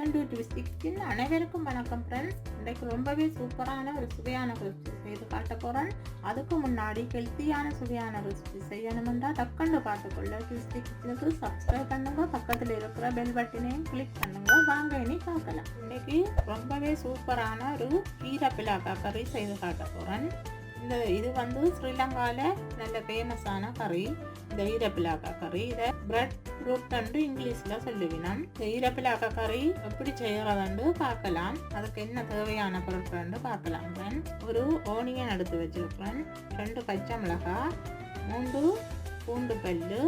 Welcome to ட்விஸ்டிக்கின் அனைவருக்கும் வணக்கம் friends இன்றைக்கு ரொம்பவே சூப்பரான ஒரு சுவையான ரெசிபி செய்து காட்ட போகிறேன் அதுக்கு முன்னாடி ஹெல்த்தியான சுவையான ரெசிபி செய்யணுமென்றால் டக்குன்னு பார்த்துக்கொள்ள ட்விஸ்டி கிச்சனுக்கு சப்ஸ்கிரைப் பண்ணுங்க. பக்கத்தில் இருக்கிற பெல் பட்டினையும் கிளிக் பண்ணுங்க. வாங்க இனி பார்க்கலாம். இன்னைக்கு ரொம்பவே சூப்பரான ஒரு கீரை பிலாக்கா கறி செய்து காட்ட போகிறேன் இந்த இது வந்து ஸ்ரீலங்காவில் நல்ல ஃபேமஸான கறி. இந்த ஈரப்பிலாக்கா கறி. இதை பிரெட் ரூட் இங்கிலீஷில் சொல்லுவினோம். இந்த ஈரப்பிலாக்கா கறி எப்படி செய்கிறதுண்டு பார்க்கலாம். அதுக்கு என்ன தேவையான பொருட்கள்னு பார்க்கலாம் ஒரு ஓனியன் எடுத்து வச்சிருக்கிறேன். ரெண்டு பச்சை மிளகாய் மூன்று பூண்டு பல்லு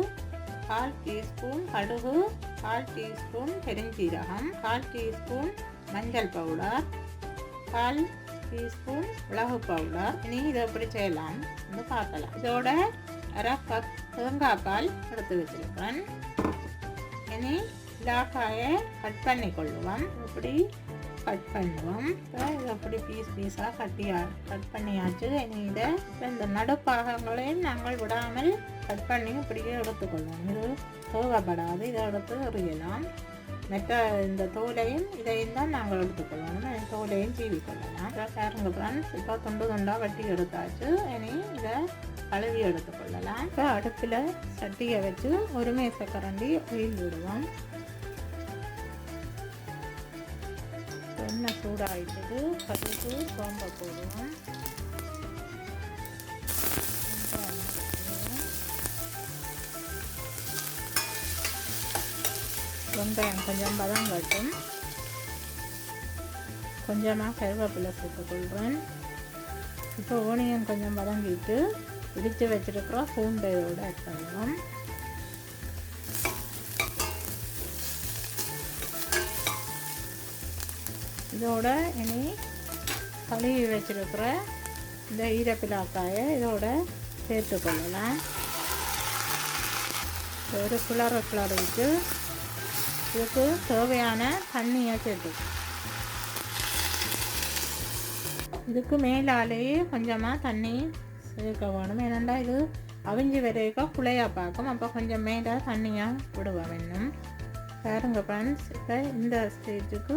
கால் டீஸ்பூன் கடுகு கால் டீஸ்பூன் பெருஞ்சீரகம் கால் டீஸ்பூன் மஞ்சள் பவுடர் கால் டீஸ்பூன் மிளகு பவுடர். இனி இதை எப்படி செய்யலாம் வந்து பார்க்கலாம். இதோட அரை கப் தேங்காய் பால் எடுத்து வச்சிருக்கேன் இனி இலாக்காயை கட் பண்ணி கொள்ளுவோம் இப்படி கட் பண்ணுவோம் இப்போ இதை அப்படி பீஸ் பீஸாக கட்டியா கட் பண்ணியாச்சு இனி இதை இப்போ இந்த நடுப்பாகங்களையும் நாங்கள் விடாமல் கட் பண்ணி இப்படியே எடுத்துக்கொள்வோம் இது தேவைப்படாது இதை எடுத்து எறியலாம் மற்ற இந்த தோலையும் இதையும் தான் நாங்கள் எடுத்துக்கொள்ளணும் தோலையும் சீவி கொள்ளலாம் பாருங்க ஃப்ரெண்ட்ஸ் இப்போ துண்டு துண்டாக வெட்டி எடுத்தாச்சு. இனி இதை கழுவி எடுத்துக்கொள்ளலாம். இப்போ அடுப்பில் சட்டியை வச்சு ஒரு மேசக்கரண்டி ஒயில் விடுவோம். எண்ணெய் சூடாகிட்டது கடுகு சோம்பை போடுவோம். வெங்காயம் கொஞ்சம் பதம் கட்டும் கொஞ்சமாக கருவேப்பிலை சேர்த்துக்கொள்கிறேன் இப்போ ஓனியன் கொஞ்சம் வதங்கிட்டு இடித்து வச்சுருக்கிற பூண்டையோடு ஆட் பண்ணுவோம் இதோட இனி கழுவி வச்சுருக்கிற இந்த ஈரப்பிலாக்காயை இதோட சேர்த்துக்கொள்ளலாம் ஒரு கிளற கிளறிட்டு இதுக்கு தேவையான தண்ணியை சேர்த்து. இதுக்கு மேலாலேயே கொஞ்சமாக தண்ணி சேர்க்க வேணும். ஏனண்டா இது அவிஞ்சி வரைக்கும் குழையா பார்க்கும். அப்போ கொஞ்சம் மேலே தண்ணியாக விடுவோம் வேணும் பாருங்க ஃப்ரெண்ட்ஸ் இப்போ இந்த ஸ்டேஜுக்கு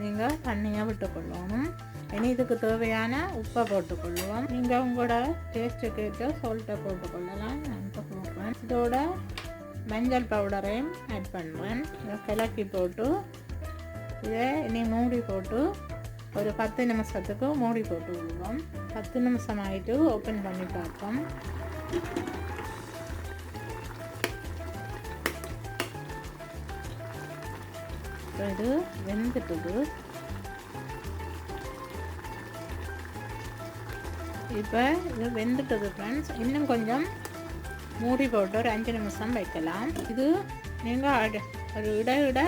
நீங்கள் தண்ணியாக விட்டுக்கொள்ளணும் இனி இதுக்கு தேவையான உப்பை போட்டுக்கொள்ளுவோம் நீங்கள் உங்களோட டேஸ்ட்டுக்கு ஏற்ற சால்ட்டை போட்டுக்கொள்ளலாம் நான் இப்போ இதோட மஞ்சள் பவுடரையும் ஆட் பண்ணுறேன் இதை கிளக்கி போட்டு இதை இனி மூடி போட்டு ஒரு பத்து நிமிஷத்துக்கு மூடி போட்டு விடுவோம். பத்து நிமிஷம் ஆகிட்டு ஓப்பன் பண்ணி பார்ப்போம். இது வெந்துட்டுது. இப்போ இது வெந்துட்டது ஃப்ரெண்ட்ஸ் இன்னும் கொஞ்சம் மூடி போட்டு ஒரு அஞ்சு நிமிஷம் வைக்கலாம். இது நீங்கள் ஒரு இட இட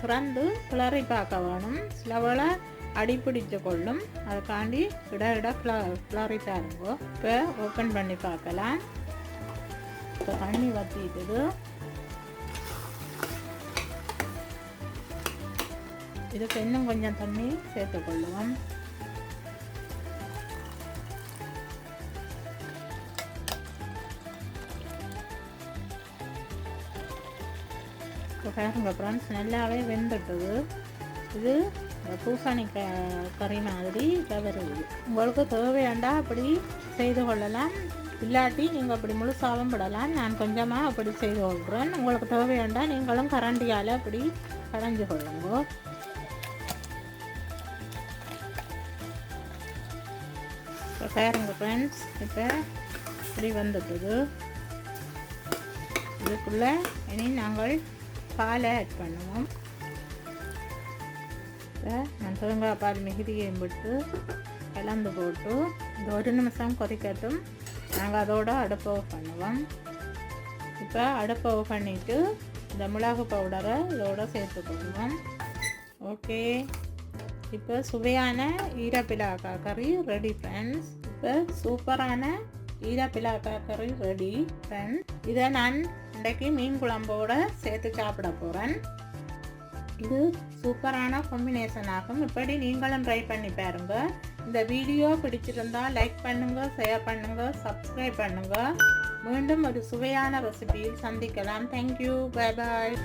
திறந்து கிளறி பார்க்க வேணும். சிலவள அடிப்பிடிச்சு கொள்ளும். அதுக்காண்டி இட இட கிள கிளறி பாருங்க. இப்போ ஓப்பன் பண்ணி பார்க்கலாம். இப்போ தண்ணி வத்திட்டுது இதுக்கு இன்னும் கொஞ்சம் தண்ணி சேர்த்துக்கொள்ளுவோம். இப்போ பாருங்க ஃப்ரெண்ட்ஸ் நல்லாவே வெந்துட்டது. இது பூசாணி க கறி மாதிரி வருது உங்களுக்கு தேவையாண்டா அப்படி செய்து கொள்ளலாம். இல்லாட்டி நீங்கள் அப்படி முழுசாகவும் விடலாம் நான் கொஞ்சமாக அப்படி செய்து கொள்கிறேன் உங்களுக்கு தேவையாண்டா நீங்களும் கரண்டியால் அப்படி கடைஞ்சு கொள்ளுங்க. இப்போ பாருங்க ஃப்ரெண்ட்ஸ் இப்போ இப்படி வந்துட்டுது. இதுக்குள்ளே இனி நாங்கள் பாலை ஆட் பண்ணுவோம். நான் தேங்காய் பால் மிகுதியையும் விட்டு கலந்து போட்டு இந்த ஒரு நிமிஷம் கொதிக்கட்டும். நாங்கள் அதோட அடுப்பை பண்ணுவோம். இப்போ அடுப்பை பண்ணிவிட்டு இந்த மிளகு பவுடரை இதோட சேர்த்துக்கொள்வோம் ஓகே இப்போ சுவையான ஈரப்பிலாக்கா கறி ரெடி ஃப்ரெண்ட்ஸ் இப்போ சூப்பரான ஈரப்பிலாக்கா கறி ரெடி ஃப்ரெண்ட்ஸ் இதை நான் இன்றைக்கு மீன் குழம்போடு சேர்த்து சாப்பிட போகிறேன் இது சூப்பரான காம்பினேஷன் ஆகும். இப்படி நீங்களும் ட்ரை பண்ணி பாருங்க. இந்த வீடியோ பிடிச்சிருந்தா லைக் பண்ணுங்கள் ஷேர் பண்ணுங்கள் சப்ஸ்கிரைப் பண்ணுங்கள் மீண்டும் ஒரு சுவையான ரெசிபியில் சந்திக்கலாம். Thank you bye bye